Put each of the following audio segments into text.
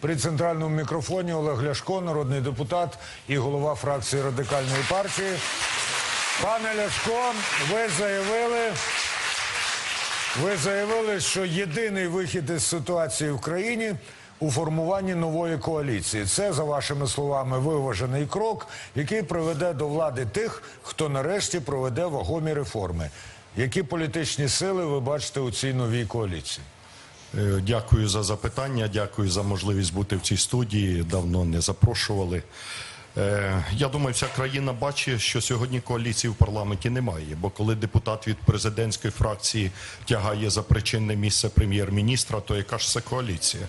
При центральному мікрофоні Олег Ляшко, народний депутат і голова фракції радикальної партії. Пане Ляшко, ви заявили, ви заявили, що єдиний вихід із ситуації в країні у формуванні нової коаліції. Це, за вашими словами, виважений крок, який приведе до влади тих, хто нарешті проведе вагомі реформи. Які політичні сили ви бачите у цій новій коаліції? Е, Дякую за запитання, дякую за можливість бути в цій студії. Давно не запрошували. Е, Я думаю, вся країна бачить, що сьогодні коаліції в парламенті немає. Бо коли депутат від президентської фракції тягає за причинне місце прем'єр-міністра, то яка ж це коаліція?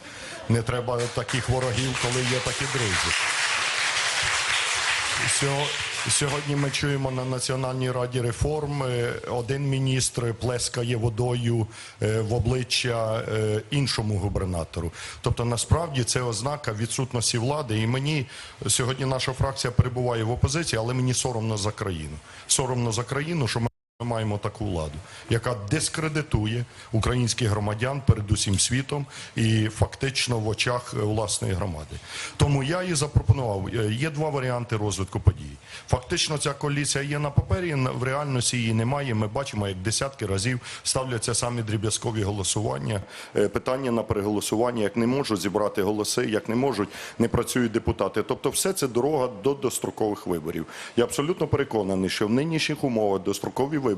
Не треба таких ворогів, коли є такі друзі. Сьо- Сьогодні ми чуємо на Національній раді реформ. Один міністр плескає водою е, в обличчя е, іншому губернатору. Тобто, насправді це ознака відсутності влади. І мені сьогодні наша фракція перебуває в опозиції, але мені соромно за країну. Соромно за країну, що ми. Ми маємо таку владу, яка дискредитує українських громадян перед усім світом і фактично в очах е, власної громади. Тому я і запропонував. е, Є два варіанти розвитку подій. Фактично, ця коаліція є на папері, в реальності її немає. Ми бачимо, як десятки разів ставляться самі дріб'язкові голосування, е, питання на переголосування, як не можуть зібрати голоси, як не можуть, не працюють депутати. Тобто, все це дорога до дострокових виборів. Я абсолютно переконаний, що в нинішніх умовах дострокові вибори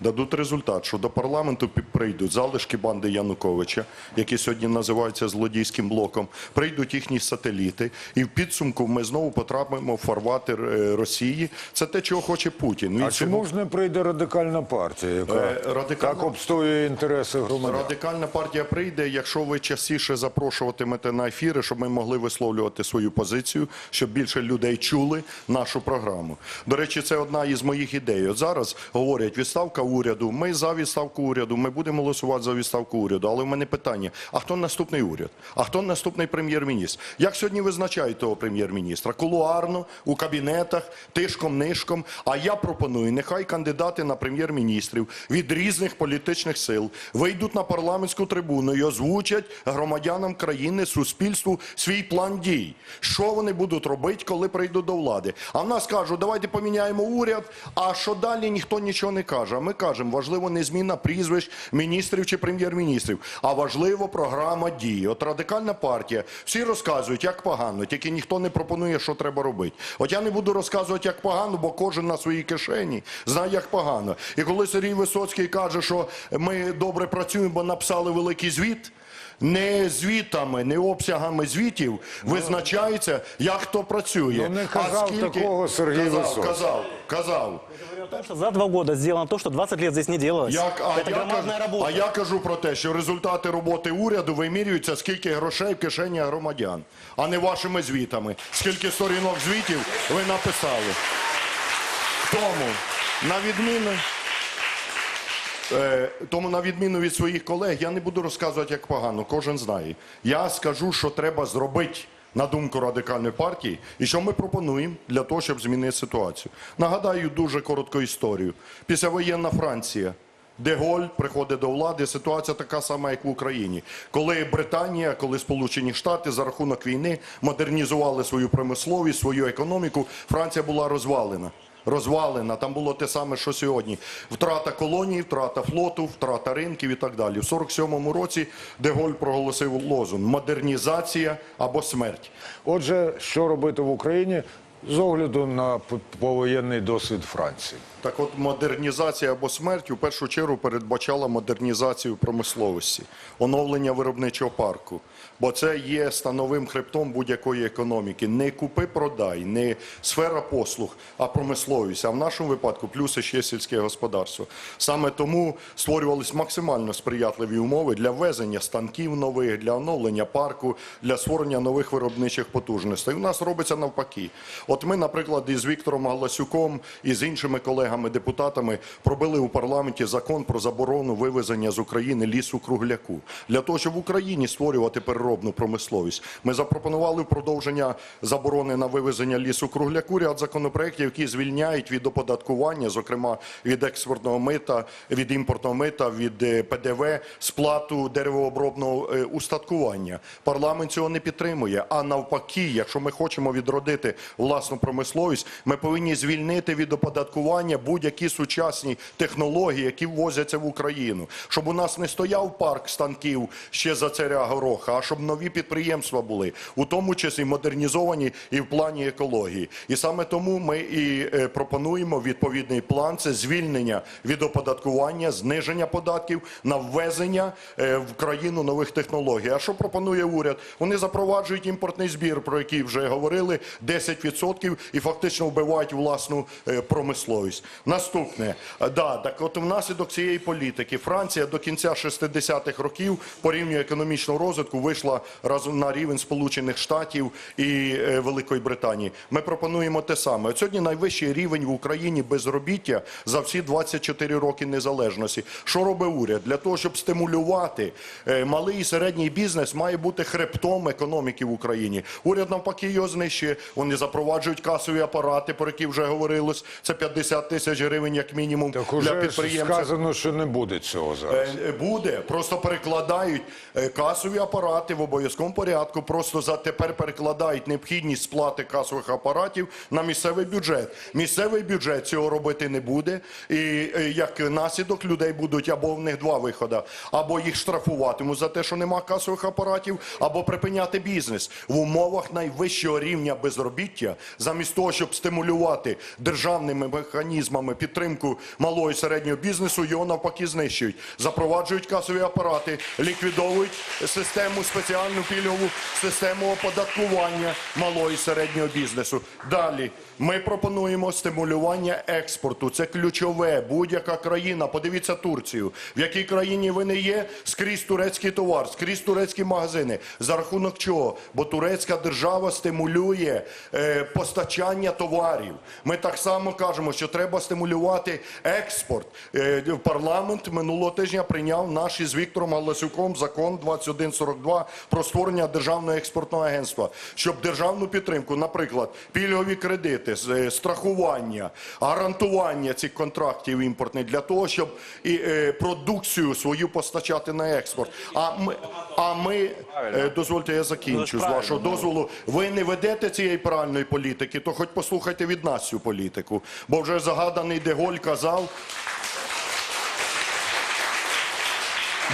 дадуть результат, що до парламенту прийдуть залишки банди Януковича, які сьогодні називаються злодійським блоком, прийдуть їхні сателіти, і в підсумку ми знову потрапимо в фарватер е, Росії. Це те, чого хоче Путін. Він А чому ж не прийде радикальна партія, яка Е, радикальна- так обстоює інтереси громадян? Радикальна партія прийде, якщо ви частіше запрошуватимете на ефіри, щоб ми могли висловлювати свою позицію, щоб більше людей чули нашу програму. До речі, це одна із моїх ідей. От зараз говорять відставка уряду. Ми за відставку уряду. Ми будемо голосувати за відставку уряду. Але в мене питання: а хто наступний уряд? А хто наступний прем'єр-міністр? Як сьогодні визначають того прем'єр-міністра? Кулуарно, у кабінетах, тишком, нишком. А я пропоную, нехай кандидати на прем'єр-міністрів від різних політичних сил вийдуть на парламентську трибуну і озвучать громадянам країни, суспільству свій план дій. Що вони будуть робити, коли прийдуть до влади? А в нас кажуть, давайте поміняємо уряд. А що далі ніхто нічого не каже. А ми кажемо, важливо не зміна прізвищ міністрів чи прем'єр-міністрів, а важливо програма дій. От радикальна партія. Всі розказують, як погано, тільки ніхто не пропонує, що треба робити. От я не буду розказувати, як погано, бо кожен на своїй кишені знає, як погано. І коли Сергій Висоцький каже, що ми добре працюємо, бо написали великий звіт. Не звітами, не обсягами звітів визначається, як хто працює. Ну, не казав такого Сергій казав, Висоцький. казав, казав. Потому что за два года сделано то, что 20 лет здесь не делалось. Як, а, Это я громадная кажу, работа. а я кажу про те, що результати роботи уряду вимірюються, скільки грошей в кишені громадян, а не вашими звітами. Скільки сторінок звітів ви написали. Тому, на відміну. Е, Тому, на відміну від своїх колег, я не буду розказувати, як погано, кожен знає. Я скажу, що треба зробити. На думку радикальної партії, і що ми пропонуємо для того, щоб змінити ситуацію. Нагадаю дуже коротку історію. Післявоєнна Франція, Деголь приходить до влади. Ситуація така сама, як в Україні. Коли Британія, коли Сполучені Штати за рахунок війни модернізували свою промисловість, свою економіку, Франція була розвалена розвалена. Там було те саме, що сьогодні. Втрата колонії, втрата флоту, втрата ринків і так далі. В 47-му році Деголь проголосив лозунг «Модернізація або смерть». Отже, що робити в Україні з огляду на повоєнний досвід Франції? Так от модернізація або смерть у першу чергу передбачала модернізацію промисловості, оновлення виробничого парку. Бо це є становим хребтом будь-якої економіки. Не купи-продай, не сфера послуг, а промисловість. А в нашому випадку плюс ще сільське господарство. Саме тому створювались максимально сприятливі умови для ввезення станків нових, для оновлення парку, для створення нових виробничих потужностей. У нас робиться навпаки. От ми, наприклад, із Віктором Галасюком і з іншими колегами-депутатами пробили у парламенті закон про заборону вивезення з України лісу кругляку. Для того, щоб в Україні створювати переробну промисловість, ми запропонували продовження заборони на вивезення лісу кругляку ряд законопроєктів, які звільняють від оподаткування, зокрема від експортного мита, від імпортного мита, від е, ПДВ, сплату деревообробного е, устаткування. Парламент цього не підтримує. А навпаки, якщо ми хочемо відродити власну промисловість, ми повинні звільнити від оподаткування будь-які сучасні технології, які ввозяться в Україну, щоб у нас не стояв парк станків ще за царя гороха, а щоб нові підприємства були, у тому числі модернізовані і в плані екології. І саме тому ми і е, пропонуємо відповідний план: це звільнення від оподаткування, зниження податків на ввезення е, в країну нових технологій. А що пропонує уряд? Вони запроваджують імпортний збір, про який вже говорили, 10% і фактично вбивають власну е, промисловість. Наступне, да, так от внаслідок цієї політики Франція до кінця 60-х років по рівню економічного розвитку вийшла разом на рівень Сполучених Штатів і е, Великої Британії. Ми пропонуємо те саме. От сьогодні найвищий рівень в Україні безробіття за всі 24 роки незалежності. Що робить уряд? Для того, щоб стимулювати е, малий і середній бізнес, має бути хребтом економіки в Україні. Уряд навпаки його знищує. Вони запроваджують касові апарати, про які вже говорилось. Це 50 тисяч гривень як мінімум Так для уже підприємців. сказано, що не буде цього зараз. Е, Буде, просто перекладають е, касові апарати в обов'язковому порядку. Просто за тепер перекладають необхідність сплати касових апаратів на місцевий бюджет. Місцевий бюджет цього робити не буде, і е, як наслідок людей будуть або в них два виходи: або їх штрафуватимуть за те, що нема касових апаратів, або припиняти бізнес в умовах найвищого рівня безробіття, замість того, щоб стимулювати державними механізмами підтримку малого і середнього бізнесу, його навпаки знищують. Запроваджують касові апарати, ліквідовують систему спеціальну пільгову систему оподаткування малого і середнього бізнесу. Далі ми пропонуємо стимулювання експорту. Це ключове. Будь-яка країна. Подивіться Турцію. В якій країні ви не є, скрізь турецький товар, скрізь турецькі магазини. За рахунок чого? Бо турецька держава стимулює е, постачання товарів. Ми так само кажемо, що треба стимулювати експорт. Е, парламент минулого тижня прийняв наш із Віктором Галасюком закон 2142 про створення державного експортного агентства, щоб державну підтримку, наприклад, пільгові кредити, з- е, страхування, гарантування цих контрактів імпортних для того, щоб і е, продукцію свою постачати на експорт. А ми, а ми е, дозвольте, я закінчу з вашого дозволу. Ви не ведете цієї правильної політики, то хоч послухайте від нас цю політику. Бо вже загаданий Деголь казав.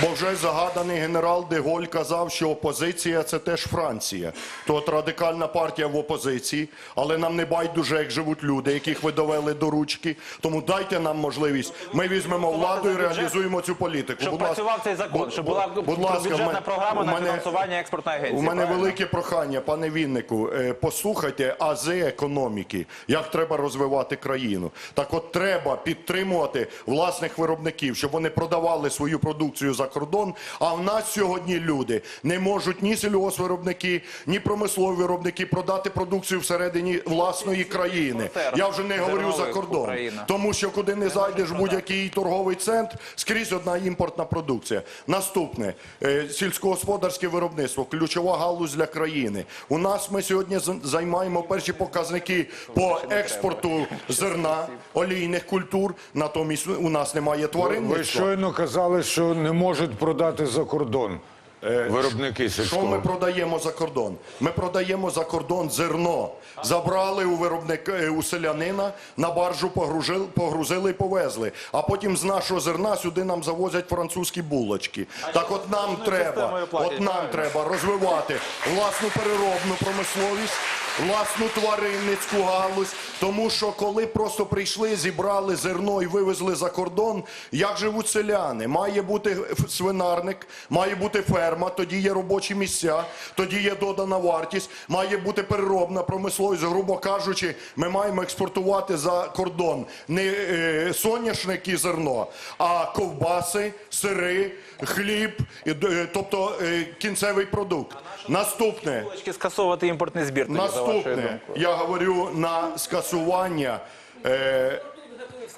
Бо вже загаданий генерал Деголь казав, що опозиція це теж Франція. То от радикальна партія в опозиції, але нам не байдуже, як живуть люди, яких ви довели до ручки. Тому дайте нам можливість. Ми візьмемо владу і реалізуємо цю політику. Щоб Будь працював цей закон, щоб була Будь ласка, бюджетна мене- програма на фінансування експортної агенції. У мене правильно? велике прохання, пане Віннику, е, послухайте ази економіки, як треба розвивати країну. Так от треба підтримувати власних виробників, щоб вони продавали свою продукцію за кордон. А в нас сьогодні люди не можуть ні сільгоспвиробники, ні промислові виробники продати продукцію всередині власної країни. Я вже не говорю за кордон. Тому що куди не зайдеш будь-який торговий центр, скрізь одна імпортна продукція. Наступне е, сільськогосподарське виробництво, ключова галузь для країни. У нас ми сьогодні займаємо перші показники по експорту зерна, олійних культур. Натомість у нас немає Ви тваринництва. щойно казали, що не можуть продати за кордон виробники Е, Що ми продаємо за кордон? Ми продаємо за кордон зерно. Забрали у виробника е, у селянина на баржу погрузили, погрузили і повезли. А потім з нашого зерна сюди нам завозять французькі булочки. Так от нам треба, платять, от нам правильно. треба розвивати власну переробну промисловість. Власну тваринницьку галузь, тому що коли просто прийшли, зібрали зерно і вивезли за кордон, як живуть селяни? Має бути свинарник, має бути ферма, тоді є робочі місця, тоді є додана вартість, має бути переробна промисловість. Грубо кажучи, ми маємо експортувати за кордон не е, соняшник і зерно, а ковбаси, сири, хліб, е, тобто е, кінцевий продукт. Наступне. Булочки скасовувати імпортний збір. тоді Наступне, я говорю на скасування. Е,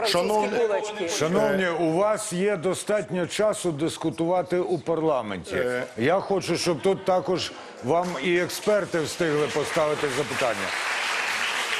шановні, Шановні, у вас є достатньо часу дискутувати у парламенті. Я хочу, щоб тут також вам і експерти встигли поставити запитання.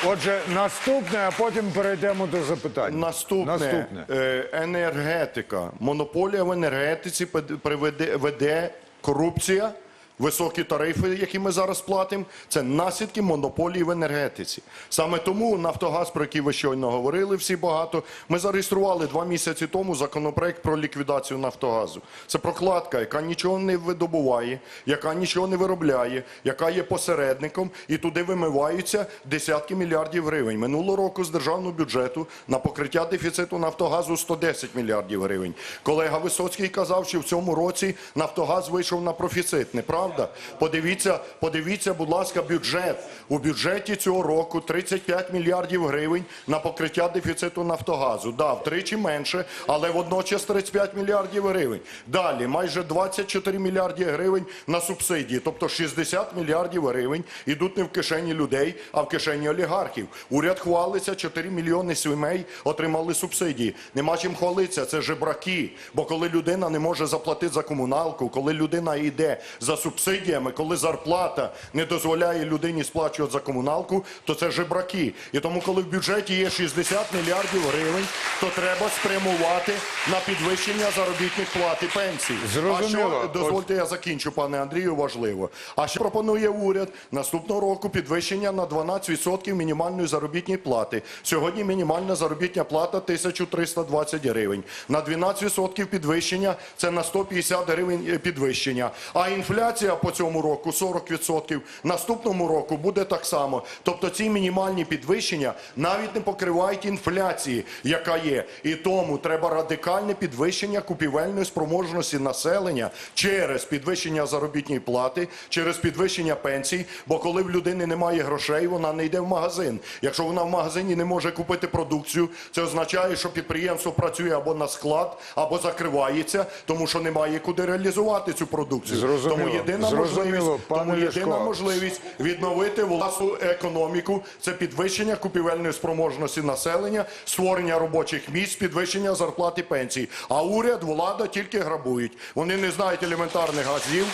Отже, наступне, а потім перейдемо до запитань. Наступне, Наступне. Е, енергетика. Монополія в енергетиці пед- приведе веде корупція. Високі тарифи, які ми зараз платимо, це наслідки монополії в енергетиці. Саме тому Нафтогаз, про який ви щойно говорили, всі багато. Ми зареєстрували два місяці тому законопроект про ліквідацію Нафтогазу. Це прокладка, яка нічого не видобуває, яка нічого не виробляє, яка є посередником, і туди вимиваються десятки мільярдів гривень. Минулого року з державного бюджету на покриття дефіциту Нафтогазу 110 мільярдів гривень. Колега Висоцький казав, що в цьому році Нафтогаз вийшов на профіцит. Неправда? Подивіться, подивіться, будь ласка, бюджет. У бюджеті цього року 35 мільярдів гривень на покриття дефіциту Нафтогазу. Да, втричі менше, але водночас 35 мільярдів гривень. Далі майже 24 мільярди гривень на субсидії, тобто 60 мільярдів гривень ідуть не в кишені людей, а в кишені олігархів. Уряд хвалиться, 4 мільйони сімей отримали субсидії. Нема чим хвалитися, це жебраки. Бо коли людина не може заплатити за комуналку, коли людина йде за субсидіями, коли зарплата не дозволяє людині сплачувати за комуналку, то це жебраки. І тому, коли в бюджеті є 60 мільярдів гривень, то треба спрямувати на підвищення заробітних плат і пенсій. А Зрозуміло. що, дозвольте, я закінчу, пане Андрію, важливо. А що пропонує уряд наступного року підвищення на 12% мінімальної заробітної плати. Сьогодні мінімальна заробітня плата 1320 гривень. На 12% підвищення це на 150 гривень е, підвищення. А інфляція по цьому року 40%. Наступному року буде так само. Тобто ці мінімальні підвищення навіть не покривають інфляції, яка є. І тому треба радикальне підвищення купівельної спроможності населення через підвищення заробітної плати, через підвищення пенсій. Бо коли в людини немає грошей, вона не йде в магазин. Якщо вона в магазині не може купити продукцію, це означає, що підприємство працює або на склад, або закривається, тому що немає куди реалізувати цю продукцію. Зрозуміло. Тому єдина можливість, тому єдина можливість відновити власну економіку це підвищення купівельної спроможності населення, створення робочих місць, підвищення зарплат і пенсій. А уряд, влада тільки грабують. Вони не знають елементарних газів.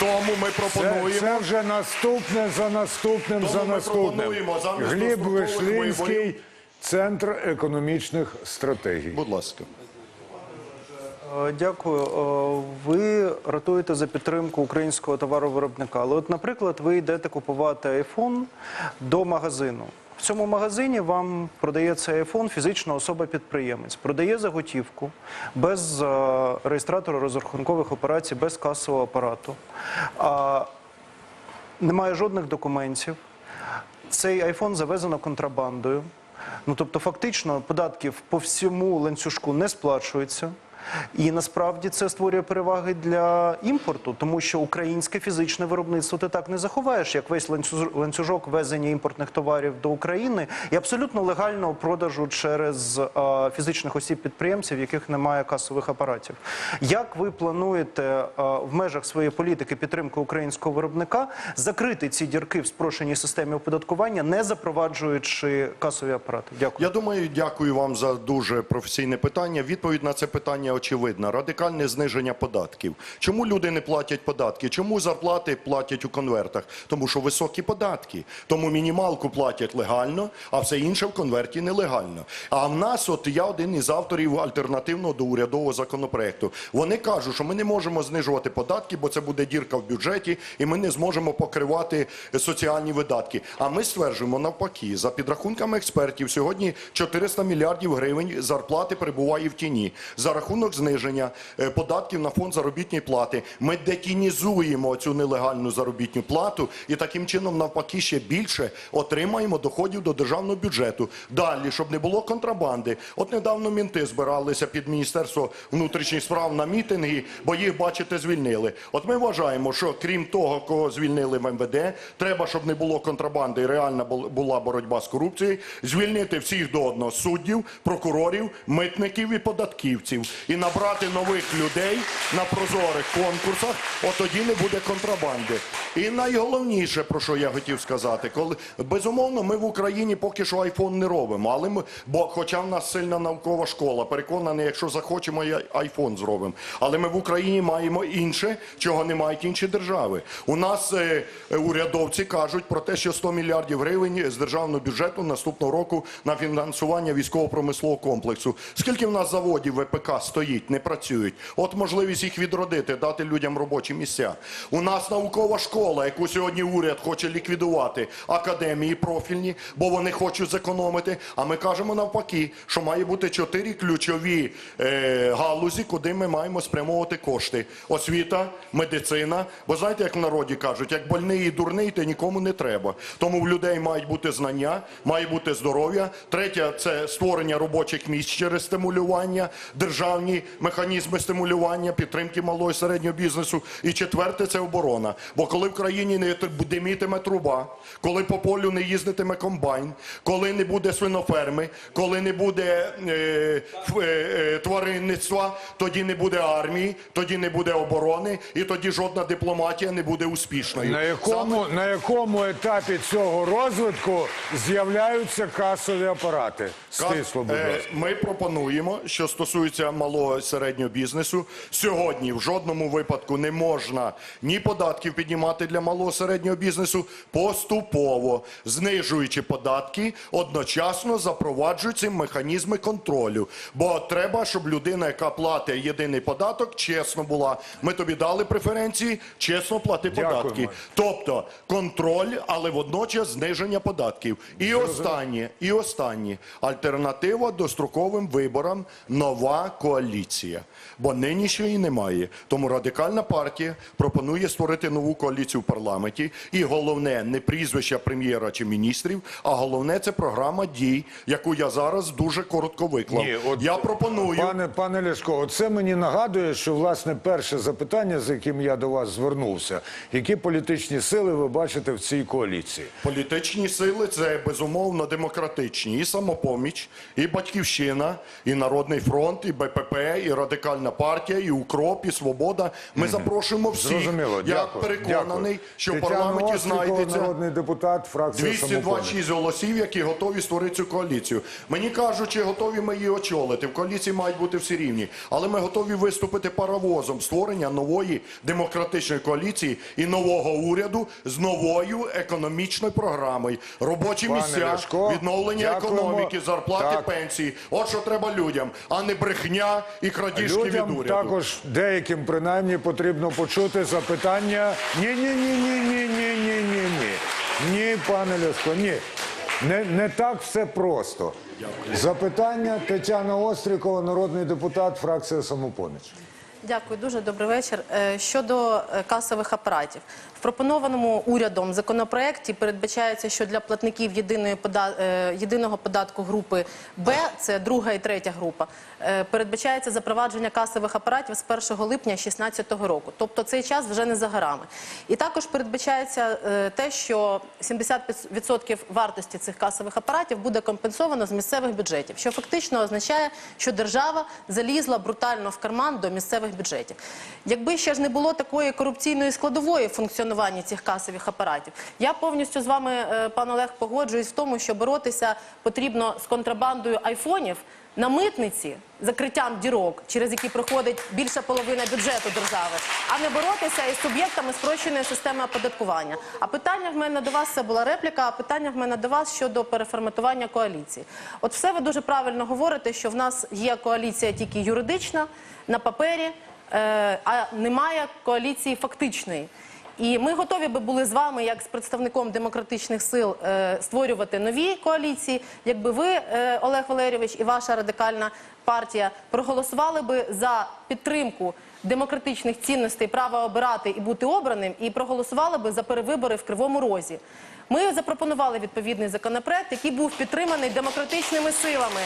Тому ми пропонуємо. це вже наступне за наступним Тому за наступним. Гліб Вишлінський. Центр економічних стратегій. Будь ласка. Е, Дякую. Е, Ви ратуєте за підтримку українського товаровиробника. Але, от, наприклад, ви йдете купувати iPhone до магазину. В цьому магазині вам продає цей iPhone фізична особа-підприємець. Продає за готівку без е, реєстратора розрахункових операцій, без касового апарату. А, немає жодних документів. Цей айфон завезено контрабандою. Ну тобто, фактично, податків по всьому ланцюжку не сплачується. І насправді це створює переваги для імпорту, тому що українське фізичне виробництво ти так не заховаєш, як весь ланцюж- ланцюжок везення імпортних товарів до України і абсолютно легального продажу через е, фізичних осіб підприємців, яких немає касових апаратів. Як ви плануєте е, в межах своєї політики підтримки українського виробника закрити ці дірки в спрощеній системі оподаткування, не запроваджуючи касові апарати? Дякую. Я думаю, дякую вам за дуже професійне питання. Відповідь на це питання очевидна: радикальне зниження податків. Чому люди не платять податки? Чому зарплати платять у конвертах? Тому що високі податки. Тому мінімалку платять легально, а все інше в конверті нелегально. А в нас, от я один із авторів альтернативного до урядового законопроекту. Вони кажуть, що ми не можемо знижувати податки, бо це буде дірка в бюджеті, і ми не зможемо покривати соціальні видатки. А ми стверджуємо навпаки, за підрахунками експертів, сьогодні 400 мільярдів гривень зарплати перебуває в тіні. За рахунок зниження е, податків на фонд заробітної плати ми детінізуємо цю нелегальну заробітну плату і таким чином навпаки ще більше отримаємо доходів до державного бюджету. Далі, щоб не було контрабанди. От недавно мінти збиралися під Міністерство внутрішніх справ на мітинги, бо їх, бачите, звільнили. От ми вважаємо, що крім того, кого звільнили в МВД, треба, щоб не було контрабанди і реальна бу- була боротьба з корупцією, звільнити всіх до одного суддів, прокурорів, митників і податківців. І набрати нових людей на прозорих конкурсах, от тоді не буде контрабанди. І найголовніше, про що я хотів сказати, коли безумовно ми в Україні поки що айфон не робимо, але ми, бо хоча в нас сильна наукова школа, переконаний, якщо захочемо, і айфон зробимо. Але ми в Україні маємо інше, чого не мають інші держави. У нас е, е, урядовці кажуть про те, що 100 мільярдів гривень з державного бюджету наступного року на фінансування військово-промислового комплексу. Скільки в нас заводів ВПК стоїть, не працюють? От можливість їх відродити, дати людям робочі місця. У нас наукова школа, яку сьогодні уряд хоче ліквідувати, академії профільні, бо вони хочуть зекономити. А ми кажемо навпаки, що має бути чотири ключові е, галузі, куди ми маємо спрямовувати кошти: освіта, медицина. Бо знаєте, як в народі кажуть, як больний і дурний, то нікому не треба. Тому в людей мають бути знання, має бути здоров'я. Третє це створення робочих місць через стимулювання, державні механізми стимулювання, підтримки малого і середнього бізнесу. І четверте це оборона. Бо коли в країні не димітиме труба, коли по полю не їздитиме комбайн, коли не буде свиноферми, коли не буде е, е, е, тваринництва, тоді не буде армії, тоді не буде оборони, і тоді жодна дипломатія не буде успішною. На якому, на якому етапі цього розвитку з'являються касові апарати? Стисло, будь Е, ласка. Ми пропонуємо, що стосується малого і середнього бізнесу, сьогодні в жодному випадку не можна ні податків піднімати для малого і середнього бізнесу, поступово знижуючи податки, одночасно запроваджуються механізми контролю. Бо треба, щоб людина, яка платить єдиний податок, чесно була. Ми тобі дали преференції, чесно плати Дякуємо. податки. Тобто контроль, але водночас зниження податків. І останнє, і останнє альтернатива достроковим виборам нова коаліція. polizia. Бо нинішньої немає. Тому радикальна партія пропонує створити нову коаліцію в парламенті. І головне не прізвища прем'єра чи міністрів, а головне це програма дій, яку я зараз дуже коротко виклав. Ні, от, я пропоную. Пане, пане Ляшко, це мені нагадує, що власне перше запитання, з яким я до вас звернувся, які політичні сили ви бачите в цій коаліції? Політичні сили це безумовно демократичні. І самопоміч, і батьківщина, і Народний фронт, і БПП, і радикальна партія, і укроп, і свобода. Ми запрошуємо всіх. Зрозуміло, Я дякую. переконаний, дякую. що в парламенті Острікова, знайдеться. народний депутат, «Самопоміч». 226 голосів, які готові створити цю коаліцію. Мені кажуть, чи готові ми її очолити. В коаліції мають бути всі рівні. Але ми готові виступити паровозом створення нової демократичної коаліції і нового уряду з новою економічною програмою. Робочі Пане місця, відновлення дякуємо. економіки, зарплати, Так. пенсії. От що треба людям, а не брехня і крадіжки від Людям уряду. також деяким принаймні потрібно почути запитання. Ні, ні, ні, ні, ні, ні, ні, ні, ні. Ні, пане Ляшко, ні. Не, не так все просто. Запитання Тетяна Острікова, народний депутат, фракція самопоміч. Дякую, дуже добрий вечір. Е, Щодо е, касових апаратів, в пропонованому урядом законопроекті передбачається, що для платників е, єдиного податку групи Б, це друга і третя група, е, передбачається запровадження касових апаратів з 1 липня 2016 року. Тобто цей час вже не за горами. І також передбачається е, те, що 70% вартості цих касових апаратів буде компенсовано з місцевих бюджетів, що фактично означає, що держава залізла брутально в карман до місцевих бюджетів. Якби ще ж не було такої корупційної складової функціонування цих касових апаратів, я повністю з вами, е, пан Олег, погоджуюсь в тому, що боротися потрібно з контрабандою айфонів на митниці закриттям дірок, через які проходить більша половина бюджету держави, а не боротися із суб'єктами спрощеної системи оподаткування. А питання в мене до вас це була репліка. А питання в мене до вас щодо переформатування коаліції. От все ви дуже правильно говорите, що в нас є коаліція тільки юридична на папері, е, а немає коаліції фактичної. І ми готові би були з вами, як з представником демократичних сил, е, створювати нові коаліції, якби ви, е, Олег Валерійович, і ваша радикальна партія проголосували би за підтримку демократичних цінностей, права обирати і бути обраним, і проголосували би за перевибори в Кривому Розі. Ми запропонували відповідний законопроект, який був підтриманий демократичними силами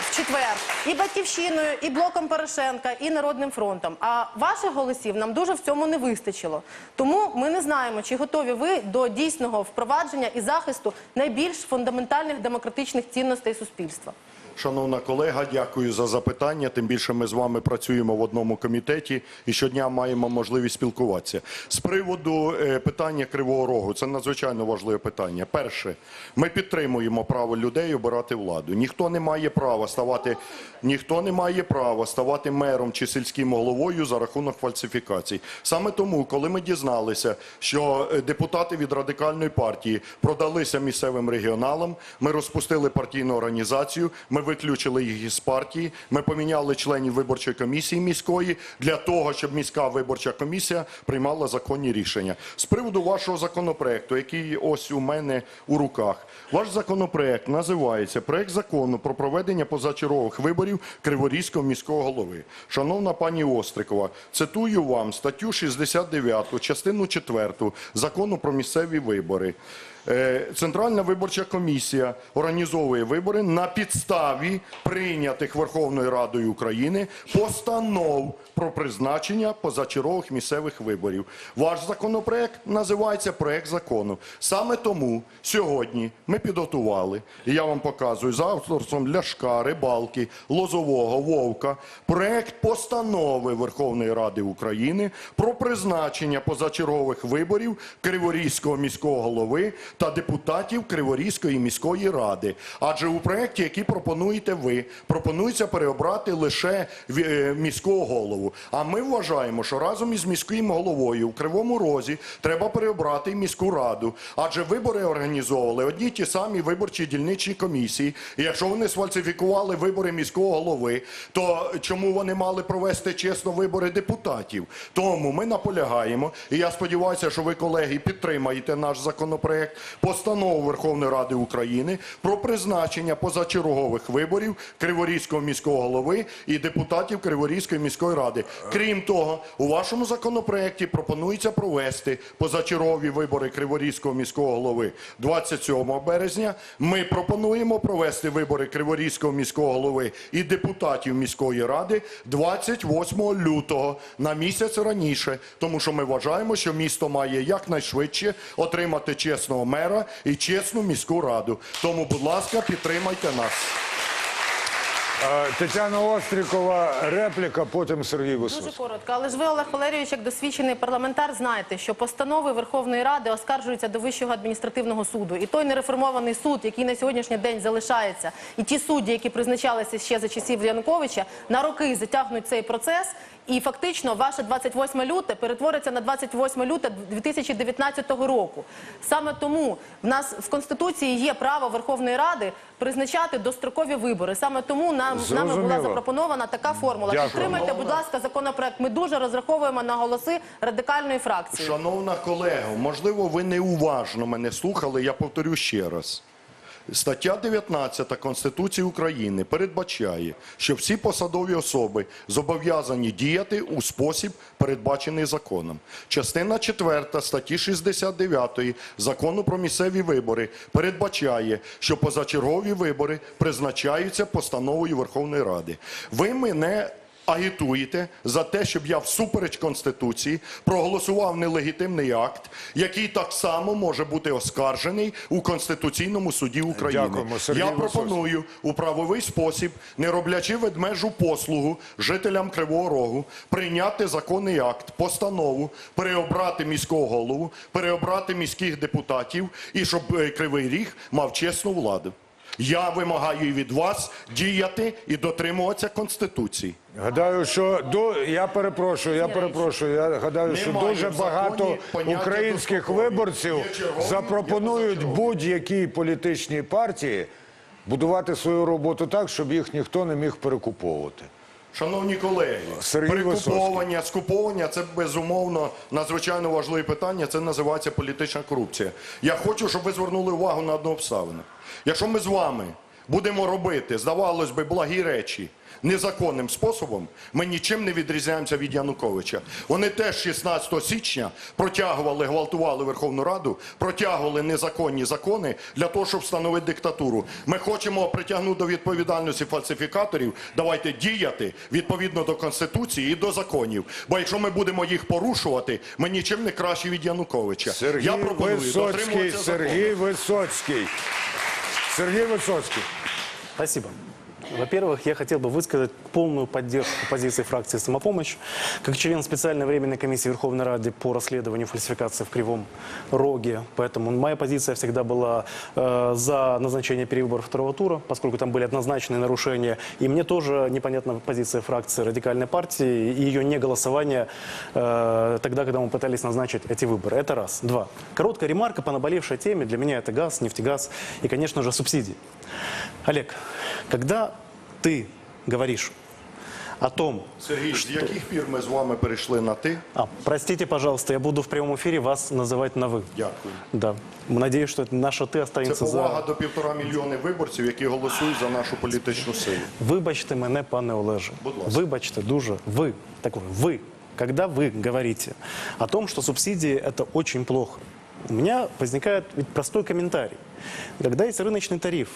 в четвер і батьківщиною, і блоком Порошенка, і народним фронтом. А ваших голосів нам дуже в цьому не вистачило. Тому ми не знаємо, чи готові ви до дійсного впровадження і захисту найбільш фундаментальних демократичних цінностей суспільства. Шановна колега, дякую за запитання. Тим більше ми з вами працюємо в одному комітеті і щодня маємо можливість спілкуватися. З приводу е, питання Кривого Рогу, це надзвичайно важливе питання. Перше, ми підтримуємо право людей обирати владу. Ніхто не має права ставати, ніхто не має права ставати мером чи сільським головою за рахунок фальсифікацій. Саме тому, коли ми дізналися, що е, депутати від радикальної партії продалися місцевим регіоналам, ми розпустили партійну організацію, ми виключили їх із партії, ми поміняли членів виборчої комісії міської для того, щоб міська виборча комісія приймала законні рішення. З приводу вашого законопроекту, який ось у мене у руках, ваш законопроект називається проект закону про проведення позачергових виборів Криворізького міського голови. Шановна пані Острикова, цитую вам статтю 69, частину 4 закону про місцеві вибори. Е, Центральна виборча комісія організовує вибори на підставі прийнятих Верховною Радою України постанов про призначення позачергових місцевих виборів. Ваш законопроект називається проект закону. Саме тому сьогодні ми підготували, і я вам показую за авторством Ляшка, Рибалки, Лозового, Вовка, проект постанови Верховної Ради України про призначення позачергових виборів Криворізького міського голови та депутатів Криворізької міської ради. Адже у проєкті, який пропонуєте ви, пропонується переобрати лише е, міського голову. А ми вважаємо, що разом із міським головою в Кривому Розі треба переобрати міську раду. Адже вибори організовували одні ті самі виборчі дільничні комісії. І якщо вони сфальсифікували вибори міського голови, то чому вони мали провести чесно вибори депутатів? Тому ми наполягаємо, і я сподіваюся, що ви, колеги, підтримаєте наш законопроект, постанову Верховної Ради України про призначення позачергових виборів Криворізького міського голови і депутатів Криворізької міської ради. Крім того, у вашому законопроекті пропонується провести позачергові вибори Криворізького міського голови 27 березня. Ми пропонуємо провести вибори Криворізького міського голови і депутатів міської ради 28 лютого на місяць раніше, тому що ми вважаємо, що місто має якнайшвидше отримати чесного мера і чесну міську раду. Тому, будь ласка, підтримайте нас. Е, Тетяна Острікова, репліка, потім Сергій Дуже коротко, але ж ви, Олег Валерійович, як досвідчений парламентар, знаєте, що постанови Верховної Ради оскаржуються до Вищого адміністративного суду. І той нереформований суд, який на сьогоднішній день залишається, і ті судді, які призначалися ще за часів Януковича, на роки затягнуть цей процес. І фактично ваше 28 люте перетвориться на 28 люте 2019 року. Саме тому в нас в Конституції є право Верховної Ради призначати дострокові вибори. Саме тому нам нами була запропонована така формула. Дякую. Підтримайте, будь ласка, законопроект. Ми дуже розраховуємо на голоси радикальної фракції. Шановна колега, можливо, ви неуважно мене слухали, я повторю ще раз. Стаття 19 Конституції України передбачає, що всі посадові особи зобов'язані діяти у спосіб, передбачений законом. Частина 4 статті 69 Закону про місцеві вибори передбачає, що позачергові вибори призначаються постановою Верховної Ради. Ви мене агітуєте за те, щоб я всупереч Конституції проголосував нелегітимний акт, який так само може бути оскаржений у Конституційному суді України. Дякуємо, Сергій я пропоную у правовий спосіб, не роблячи ведмежу послугу жителям Кривого Рогу, прийняти законний акт, постанову, переобрати міського голову, переобрати міських депутатів і щоб е, Кривий Ріг мав чесну владу. Я вимагаю від вас діяти і дотримуватися Конституції. Гадаю, що до я перепрошую, я перепрошую. Я гадаю, що Немає дуже в законі багато поняття українських дострокові. виборців Є чергові, запропонують позачергові. будь-якій політичній партії будувати свою роботу так, щоб їх ніхто не міг перекуповувати. Шановні колеги, Сергій прикуповання, скуповування це безумовно надзвичайно важливе питання. Це називається політична корупція. Я хочу, щоб ви звернули увагу на одну обставину. Якщо ми з вами будемо робити, здавалось би, благі речі незаконним способом, ми нічим не відрізняємося від Януковича. Вони теж 16 січня протягували, гвалтували Верховну Раду, протягували незаконні закони для того, щоб встановити диктатуру. Ми хочемо притягнути до відповідальності фальсифікаторів. Давайте діяти відповідно до Конституції і до законів. Бо якщо ми будемо їх порушувати, ми нічим не краще від Януковича. Сергій Я пропоную Висоцький, дотримуватися закону. Сергій Висоцький. Сергій Висоцький. Спасибо. Во-первых, я хотел бы высказать полную поддержку позиции фракции «Самопомощь». Как член специальной временной комиссии Верховной Рады по расследованию фальсификации в Кривом Роге. Поэтому моя позиция всегда была э, за назначение перевыборов второго тура, поскольку там были однозначные нарушения. И мне тоже непонятна позиция фракции радикальной партии и ее неголосование э, тогда, когда мы пытались назначить эти выборы. Это раз. Два. Короткая ремарка по наболевшей теме. Для меня это газ, нефтегаз и, конечно же, субсидии. Олег, когда ты говоришь о том, Сергій, з яких пір ми з вами перейшли на ти? а, простите, пожалуйста, я буду в прямом эфире вас называть на «вы». Дякую. Да. Надеюсь, что это наше «ты» Це останется повага за... до півтора мільйони виборців, які голосують за нашу політичну силу. Вибачте мене, пане Олеже. Будь ласка. Вибачте дуже. Вы, такой, вы, когда вы говорите о том, что субсидии – это очень плохо, у меня возникает ведь простой комментарий. Когда есть рыночный тариф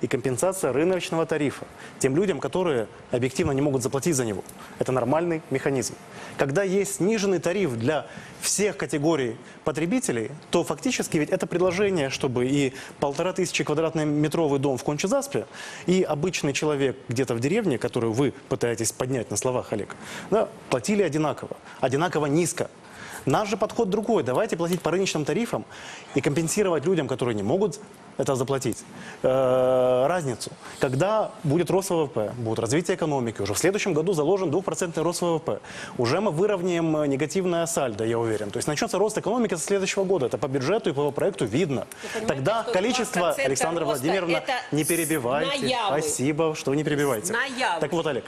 и компенсация рыночного тарифа тем людям, которые объективно не могут заплатить за него, это нормальный механизм. Когда есть сниженный тариф для всех категорий потребителей, то фактически ведь это предложение, чтобы и полтора тысячи квадратный метровый дом в Кончезаспе, и обычный человек где-то в деревне, которую вы пытаетесь поднять на словах, Олег, да, платили одинаково, одинаково низко. Наш же подход другой. Давайте платить по рыночным тарифам и компенсировать людям, которые не могут это заплатить, э, разницу. Когда будет рост ВВП, будет развитие экономики, уже в следующем году заложен 2% рост ВВП. Уже мы выровняем э, негативное сальдо, я уверен. То есть начнется рост экономики со следующего года. Это по бюджету и по проекту видно. Тогда количество, 2% Александра Владимировна, не перебивайте. наявы. Спасибо, что вы не перебиваете. Наявы. Так вот, Олег,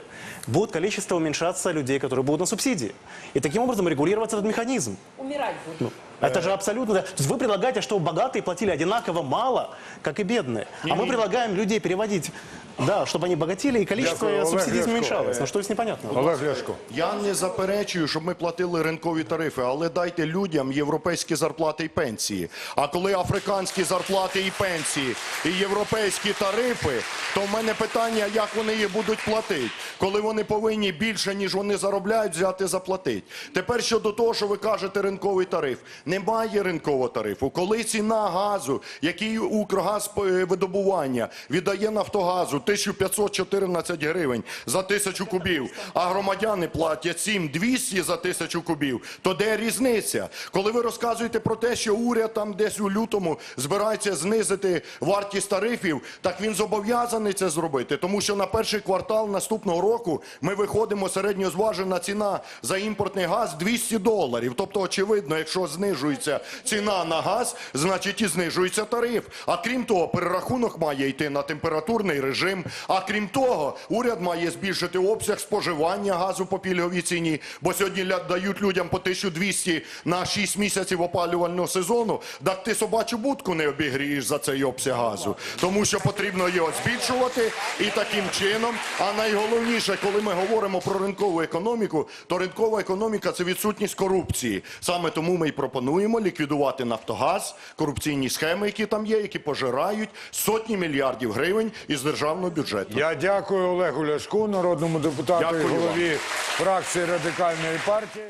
будет количество уменьшаться людей, которые будут на субсидии. И таким образом регулироваться этот механизм. Умирать будут. Это же абсолютно... да. То есть вы предлагаете, чтобы богатые платили одинаково мало, как и бедные. А мы предлагаем людей переводить, да, чтобы они богатели и количество Дякую, Олег субсидий Ляшко. уменьшалось. Ну что здесь непонятно? Олег Ляшко. Я не заперечую, щоб ми платили ринкові тарифи, але дайте людям європейські зарплати і пенсії. А коли африканські зарплати і пенсії і європейські тарифи, то в мене питання, як вони їх будуть платити, коли вони повинні більше, ніж вони заробляють, взяти заплатити. Тепер щодо того, що ви кажете ринковий тариф. Немає ринкового тарифу. Коли ціна газу, який Укргаз е, видобування віддає Нафтогазу 1514 гривень за тисячу кубів, а громадяни платять 7200 за тисячу кубів, то де різниця? Коли ви розказуєте про те, що уряд там десь у лютому збирається знизити вартість тарифів, так він зобов'язаний це зробити, тому що на перший квартал наступного року ми виходимо середньозважена ціна за імпортний газ 200 доларів. Тобто, очевидно, якщо знижується ціна на газ, значить і знижується тариф. А крім того, перерахунок має йти на температурний режим. А крім того, уряд має збільшити обсяг споживання газу по пільговій ціні, бо сьогодні дають людям по 1200 на 6 місяців опалювального сезону. Так ти собачу будку не обігрієш за цей обсяг газу, тому що потрібно його збільшувати і таким чином. А найголовніше, коли ми говоримо про ринкову економіку, то ринкова економіка це відсутність корупції. Саме тому ми й пропонуємо ліквідувати Нафтогаз, корупційні схеми, які там є, які пожирають сотні мільярдів гривень із державного бюджету. Я дякую Олегу Ляшку, народному депутату і голові фракції радикальної партії.